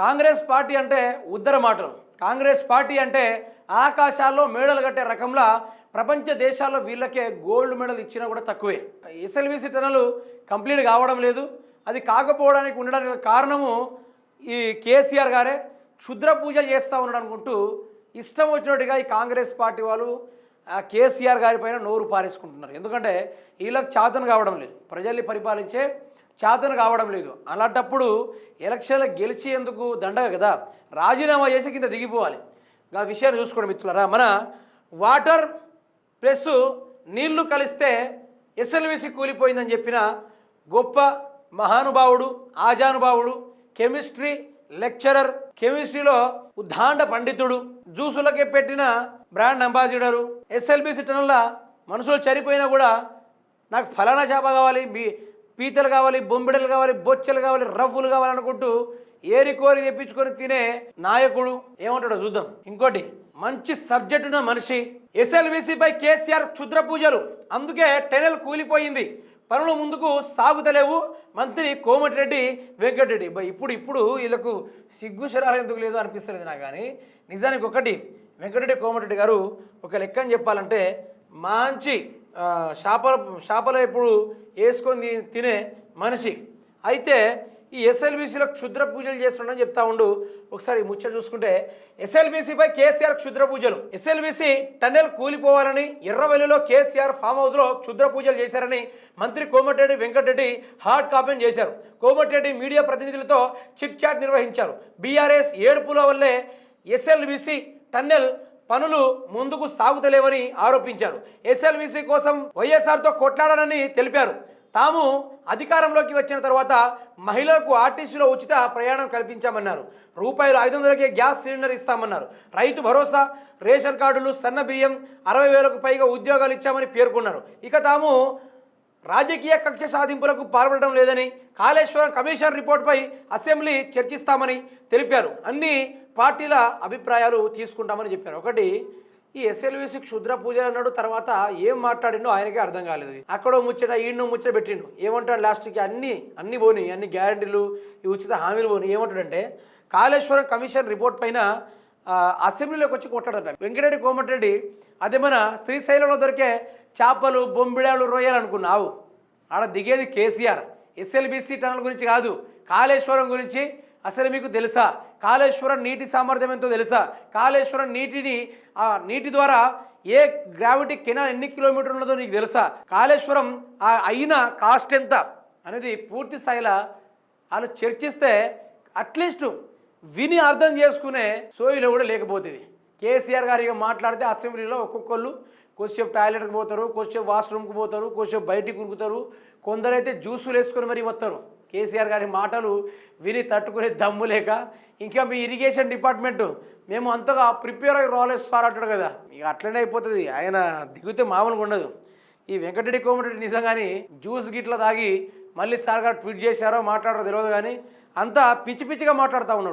Congress party అంటే ఉద్దర మాటలు. Congress party అంటే ఆకాశాల్లో మేడలు కట్టే రకంలా ప్రపంచ దేశాల్లో వీళ్ళకే గోల్డ్ మెడల్ ఇచ్చినా కూడా తక్కువే. ఎస్ఎల్విసి టనల్ కంప్లీట్ కావడం లేదు. అది కాకపోవడానికి ఉండడానికి కారణము ఈ కేసీఆర్ గారే. క్షుద్ర పూజలు చేస్తూ ఉన్నాడు అనుకుంటూ ఇష్టం వచ్చినట్టుగా ఈ కాంగ్రెస్ పార్టీ వాళ్ళు ఆ కేసీఆర్ గారి పైన నోరు పారేసుకుంటున్నారు. ఎందుకంటే వీళ్ళకి చాతన కావడం లేదు. ప్రజల్ని పరిపాలించే చేతన కావడం లేదు. అలాంటప్పుడు ఎలక్షన్లు గెలిచేందుకు దండగ కదా? రాజీనామా చేసి కింద దిగిపోవాలి. ఆ విషయాన్ని చూసుకోండి మిత్రులరా. మన వాటర్ ప్లస్ నీళ్ళు కలిస్తే ఎస్ఎల్విసి కూలిపోయిందని చెప్పిన గొప్ప మహానుభావుడు ఆజానుభావుడు కెమిస్ట్రీ లెక్చరర్ కెమిస్ట్రీలో ఉద్దాండ పండితుడు జ్యూసులకే పెట్టిన బ్రాండ్ అంబాసిడరు ఎస్ఎల్బిసి టన్నుల మనుషులు చనిపోయినా కూడా నాకు ఫలానా చేప కావాలి మీ పీతలు కావాలి బొంబిడలు కావాలి బొచ్చలు కావాలి రఫ్ఫులు కావాలనుకుంటూ ఏరి కోరి తెప్పించుకొని తినే నాయకుడు ఏమంటాడో చూద్దాం. ఇంకోటి మంచి సబ్జెక్ట్ ఉన్న మనిషి ఎస్ఎల్బిసిపై కేసీఆర్ క్షుద్ర పూజలు. అందుకే టెనెల్ కూలిపోయింది. పనులు ముందుకు సాగుతలేవు. మంత్రి కోమటిరెడ్డి వెంకటరెడ్డి. బై ఇప్పుడు ఇప్పుడు వీళ్ళకు సిగ్గు శరాలు ఎందుకు లేదు అనిపిస్తుంది నాకు కానీ నిజానికి ఒకటి వెంకటరెడ్డి కోమటిరెడ్డి గారు ఒక లెక్కని చెప్పాలంటే మంచి చేపల చేపల ఇప్పుడు వేసుకొని తినే మనిషి. అయితే ఈ ఎస్ఎల్బీసీలో క్షుద్ర పూజలు చేస్తున్నాడని చెప్తా ఉండు. ఒకసారి ముచ్చట చూసుకుంటే ఎస్ఎల్బీసీపై కేసీఆర్ క్షుద్ర పూజలు. ఎస్ఎల్బీసీ టన్నెల్ కూలిపోవాలని ఎర్రవెల్లిలో కేసీఆర్ ఫామ్ హౌస్లో క్షుద్ర పూజలు చేశారని మంత్రి కోమటిరెడ్డి వెంకటరెడ్డి హార్డ్ కామెంట్ చేశారు. కోమటిరెడ్డి మీడియా ప్రతినిధులతో చిట్ చాట్ నిర్వహించారు. బీఆర్ఎస్ ఏడుపుల వల్లే ఎస్ఎల్బీసీ టన్నెల్ పనులు ముందుకు సాగుతలేవని ఆరోపించారు. ఎస్ఎల్బీసీ కోసం వైఎస్ఆర్తో కొట్లాడానని తెలిపారు. తాము అధికారంలోకి వచ్చిన తర్వాత మహిళలకు ఆర్టీసీలో ఉచిత ప్రయాణం కల్పించామన్నారు. రూపాయలు ఐదు వందలకే గ్యాస్ సిలిండర్ ఇస్తామన్నారు. రైతు భరోసా రేషన్ కార్డులు సన్న బియ్యం అరవై వేలకు పైగా ఉద్యోగాలు ఇచ్చామని పేర్కొన్నారు. ఇక తాము రాజకీయ కక్ష సాధింపులకు పాల్పడడం లేదని కాళేశ్వరం కమిషన్ రిపోర్ట్పై అసెంబ్లీ చర్చిస్తామని తెలిపారు. అన్ని పార్టీల అభిప్రాయాలు తీసుకుంటామని చెప్పారు. ఒకటి ఈ ఎస్ఎల్విసి క్షుద్ర పూజ అన్నాడు తర్వాత ఏం మాట్లాడిండో ఆయనకే అర్థం కాలేదు. అక్కడో ముచ్చట ఈయనో ముచ్చట పెట్టిండు. ఏమంటాడు లాస్ట్కి? అన్ని అన్ని పోని అన్ని గ్యారంటీలు ఈ ఉచిత హామీలు పోని. ఏమంటాడంటే కాళేశ్వరం కమిషన్ రిపోర్ట్ పైన అసెంబ్లీలోకి వచ్చి కొట్లాడట వెంకటరెడ్డి కోమటిరెడ్డి అదే మన శ్రీశైలంలో దొరికే చేపలు బొంబిడాలు రొయ్యలు అనుకున్నావు ఆడ దిగేది కేసీఆర్. ఎస్ఎల్బిసి టనల్ గురించి కాదు కాళేశ్వరం గురించి అసలు మీకు తెలుసా? కాళేశ్వరం నీటి సామర్థ్యం ఎంతో తెలుసా? కాళేశ్వరం నీటిని ఆ నీటి ద్వారా ఏ గ్రావిటీ కెనాల్ ఎన్ని కిలోమీటర్లు ఉన్నదో నీకు తెలుసా? కాళేశ్వరం ఆ అయిన కాస్ట్ ఎంత? అనేది పూర్తి స్థాయిలో వాళ్ళు చర్చిస్తే అట్లీస్ట్ విని అర్థం చేసుకునే సోయిలో కూడా లేకపోతుంది కేసీఆర్ గారు ఇక మాట్లాడితే అసెంబ్లీలో ఒక్కొక్కళ్ళు కొద్దిసేపు టాయిలెట్కి పోతారు కొద్దిసేపు వాష్రూమ్కి పోతారు కొద్దిసేపు బయటికి ఉరుకుతారు. కొందరైతే జ్యూసులు వేసుకొని మరీ వస్తారు. కేసీఆర్ గారి మాటలు విని తట్టుకునే దమ్ము లేక ఇంకా మీ ఇరిగేషన్ డిపార్ట్మెంట్ మేము అంతగా ప్రిపేర్ అయ్యి రాలేదు సార్ అంటాడు కదా. ఇక అట్లనే అయిపోతుంది. ఆయన దిగితే మామూలుగా ఉండదు. ఈ వెంకటరెడ్డి కోమటిరెడ్డి నిజంగాని జ్యూస్ గిట్ల తాగి మళ్ళీ సార్ గారు ట్వీట్ చేశారో మాట్లాడారో తెలియదు కానీ అంతా పిచ్చి పిచ్చిగా మాట్లాడుతూ ఉన్నాడు.